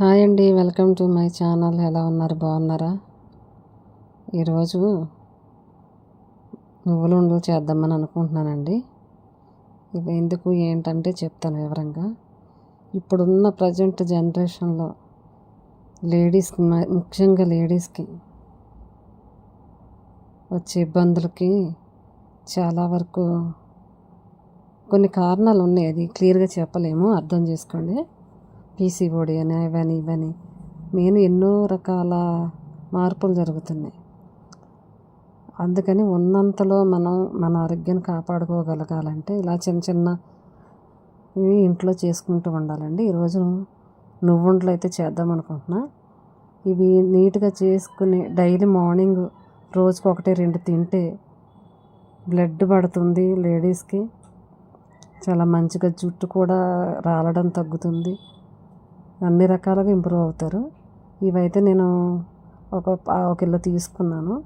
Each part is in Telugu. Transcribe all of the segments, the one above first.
హాయ్ అండి వెల్కమ్ టు మై ఛానల్. ఎలా ఉన్నారు? బాగున్నారా? ఈరోజు నువ్వులు ఉండలు చేద్దామని అనుకుంటున్నానండి. ఇవి ఎందుకు ఏంటంటే చెప్తాను వివరంగా. ఇప్పుడున్న ప్రజెంట్ జనరేషన్లో లేడీస్కి ముఖ్యంగా లేడీస్కి వచ్చే ఇబ్బందులకి చాలా వరకు కొన్ని కారణాలు ఉన్నాయి. అది క్లియర్గా చెప్పలేము. అర్థం చేసుకోండి. పీసీఓడి అని అవని ఇవని నేను ఎన్నో రకాల మార్పులు జరుగుతున్నాయి. అందుకని ఉన్నంతలో మనం మన ఆరోగ్యాన్ని కాపాడుకోగలగాలంటే ఇలా చిన్న చిన్న ఇవి ఇంట్లో చేసుకుంటూ ఉండాలండి. ఈరోజు నువ్వుండలు అయితే చేద్దాం అనుకుంటున్నా. ఇవి నీట్గా చేసుకుని డైలీ మార్నింగ్ రోజుకు ఒకటి రెండు తింటే బ్లడ్ పడుతుంది లేడీస్కి. చాలా మంచిగా జుట్టు కూడా రాలడం తగ్గుతుంది. అన్ని రకాలుగా ఇంప్రూవ్ అవుతారు. ఇవైతే నేను ఒక పావు కిలో తీసుకున్నాను.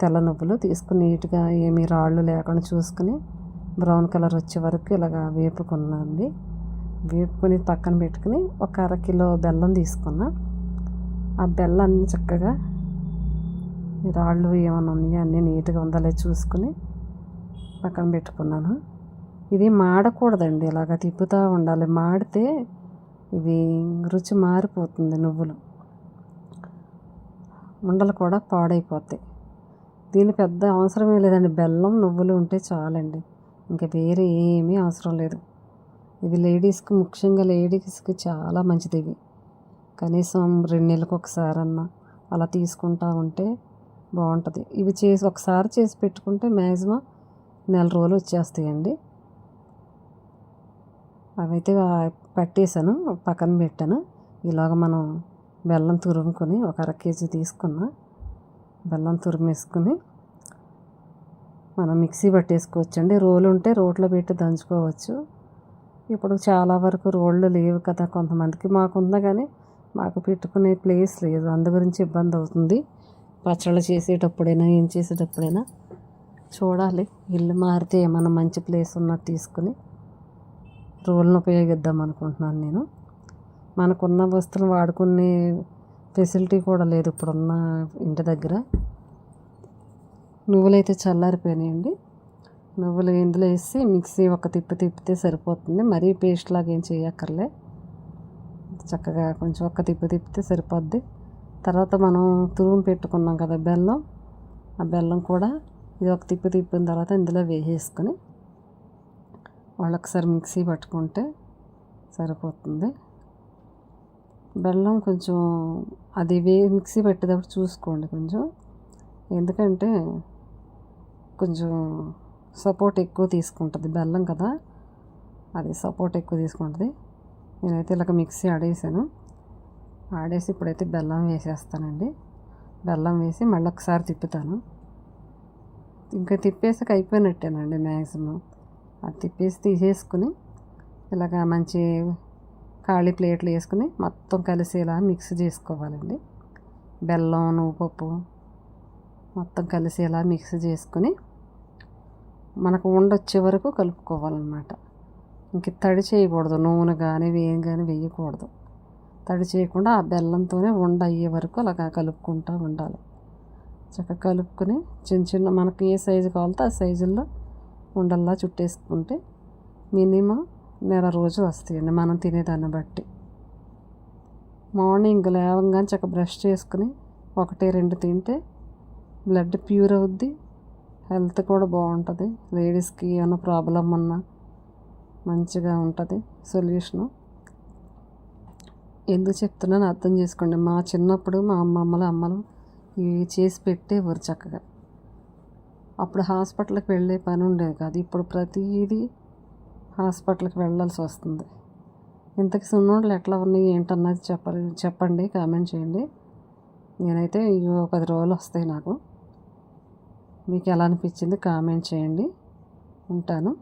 తెల్ల నువ్వులు తీసుకుని నీట్గా ఏమీ రాళ్ళు లేకుండా చూసుకుని బ్రౌన్ కలర్ వచ్చే వరకు ఇలాగా వేపుకున్నాను వేపుకొని పక్కన పెట్టుకుని ఒక అర కిలో బెల్లం తీసుకున్నా. ఆ బెల్లాన్ని చక్కగా ఈ రాళ్ళు ఏమైనా ఉన్నాయో అన్నీ నీట్గా ఉందలే చూసుకుని పక్కన పెట్టుకున్నాను. ఇది మాడకూడదండి ఇలాగ తిప్పుతూ ఉండాలి. మాడితే ఇవి రుచి మారిపోతుంది నువ్వులు. ఉండలు కూడా పాడైపోతాయి. దీని పెద్ద అవసరమే లేదండి. బెల్లం నువ్వులు ఉంటే చాలండి. ఇంకా వేరే ఏమీ అవసరం లేదు. ఇది లేడీస్కి ముఖ్యంగా లేడీస్కి చాలా మంచిది ఇవి. కనీసం రెండు నెలలకు ఒకసారన్నా అలా తీసుకుంటా ఉంటే బాగుంటుంది. ఇవి చేసి ఒకసారి చేసి పెట్టుకుంటే మ్యాక్సిమం నెల రోజులు వచ్చేస్తాయండి. అవైతే పట్టేశాను పక్కన పెట్టాను. ఇలాగ మనం బెల్లం తురుముకొని ఒక అర కేజీ తీసుకున్న బెల్లం తురిమేసుకుని మనం మిక్సీ పట్టేసుకోవచ్చండి. రోలు ఉంటే రోట్లో పెట్టి దంచుకోవచ్చు. ఇప్పుడు చాలా వరకు రోళ్ళు లేవు కదా కొంతమందికి. మాకుందా కానీ మాకు పెట్టుకునే ప్లేస్ లేదు. అందు గురించి ఇబ్బంది అవుతుంది. పచ్చళ్ళు చేసేటప్పుడైనా ఏం చేసేటప్పుడైనా చూడాలి. ఇల్లు మారితే ఏమైనా మంచి ప్లేస్ ఉన్నది తీసుకుని రోల్ని ఉపయోగిద్దాం అనుకుంటున్నాను నేను. మనకున్న వస్తువులు వాడుకునే ఫెసిలిటీ కూడా లేదు ఇప్పుడున్న ఇంటి దగ్గర. నువ్వులైతే చల్లారిపోయినాయండి. నువ్వులు ఇందులో వేసి మిక్సీ ఒక తిప్పి తిప్పితే సరిపోతుంది. మరీ పేస్ట్ లాగా ఏం చేయక్కర్లే. చక్కగా కొంచెం ఒక్క తిప్పి తిప్పితే సరిపోద్ది. తర్వాత మనం తురుము పెట్టుకున్నాం కదా బెల్లం. ఆ బెల్లం కూడా ఇది ఒక తిప్పి తిప్పిన తర్వాత ఇందులో వేసేసుకొని వాళ్ళు ఒకసారి మిక్సీ పట్టుకుంటే సరిపోతుంది. బెల్లం కొంచెం అది వే మిక్సీ పెట్టేటప్పుడు చూసుకోండి కొంచెం. ఎందుకంటే కొంచెం సపోర్ట్ ఎక్కువ తీసుకుంటుంది బెల్లం కదా. అది సపోర్ట్ ఎక్కువ తీసుకుంటుంది. నేనైతే ఇలాగ మిక్సీ ఆడేసాను. ఆడేసి ఇప్పుడైతే బెల్లం వేసేస్తానండి. బెల్లం వేసి మళ్ళీ ఒకసారి తిప్పుతాను. ఇంకా తిప్పేసాక అయిపోయినట్టేనండి మ్యాక్సిమం అది తిప్పేసి తీసేసుకుని ఇలాగ మంచి ఖాళీ ప్లేట్లు వేసుకుని మొత్తం కలిసేలా మిక్స్ చేసుకోవాలండి. బెల్లం నువ్వు పప్పు మొత్తం కలిసేలా మిక్స్ చేసుకుని మనకు ఉండొచ్చే వరకు కలుపుకోవాలన్నమాట. ఇంక తడి చేయకూడదు. నూనె కానీ వేయం కానీ వేయకూడదు. తడి చేయకుండా ఆ బెల్లంతోనే ఉండ అయ్యే వరకు అలాగా కలుపుకుంటూ ఉండాలి. చక్కగా కలుపుకొని చిన్న చిన్న మనకి ఏ సైజు కావాలో ఆ సైజుల్లో ఉండల్లా చుట్టేసుకుంటే మినిమం నెల రోజు వస్తాయండి మనం తినేదాన్ని బట్టి. మార్నింగ్ లేవగానే చక్క బ్రష్ చేసుకుని ఒకటి రెండు తింటే బ్లడ్ ప్యూర్ అవుద్ది హెల్త్ కూడా బాగుంటుంది. లేడీస్కి ఏమైనా ప్రాబ్లం ఉన్నా మంచిగా ఉంటుంది. సొల్యూషను. ఎందుకు చెప్తున్నాను అర్థం చేసుకోండి. మా చిన్నప్పుడు మా అమ్మమ్మలు అమ్మలు ఇవి చేసి పెట్టేవారు చక్కగా. అప్పుడు హాస్పిటల్కి వెళ్ళే పని ఉండేది కాదు. ఇప్పుడు ప్రతిదీ హాస్పిటల్కి వెళ్ళాల్సి వస్తుంది. ఇంతకు సున్నోళ్ళు ఎట్లా ఉన్నాయి ఏంటన్నది చెప్పాలి చెప్పండి కామెంట్ చేయండి. నేనైతే ఇవి పది రోజులు వస్తాయి నాకు. మీకు ఎలా అనిపించింది కామెంట్ చేయండి. ఉంటాను.